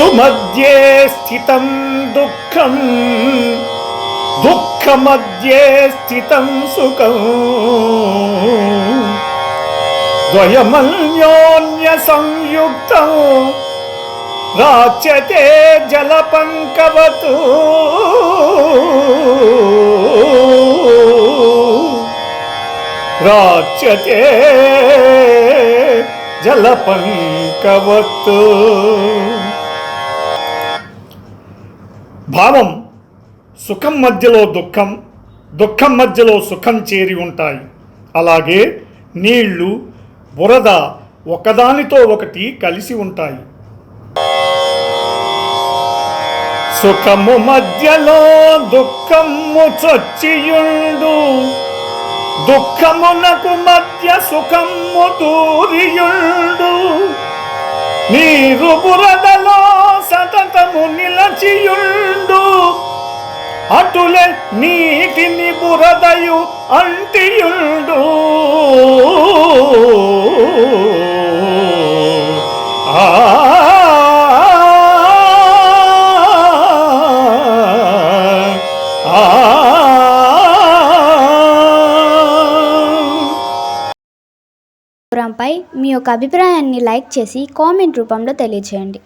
సుమధ్యే స్థితం దుఃఖం దుఃఖమధ్యే స్థితం సుఖం ద్వయమన్యోన్య సంయుక్తం రాచ్యతే జలపంకవతు రాచ్యతే జలపంకవతు భావం సుఖం మధ్యలో దుఃఖం దుఃఖం మధ్యలో సుఖం చేరి ఉంటాయి. అలాగే నీళ్ళు బురద ఒకదానితో ఒకటి కలిసి ఉంటాయి. సుఖము మధ్యలో దుఃఖము చొచ్చియుండు. దుఃఖమునకు మధ్య సుఖము దూరియుండు. నీరు బురదలో సతతము నిలచియుండు. అటులే నీటిని బురదయు అంటియుండు. ఆ ప్రోగ్రాంపై మీ యొక్క అభిప్రాయాన్ని లైక్ చేసి కామెంట్ రూపంలో తెలియజేయండి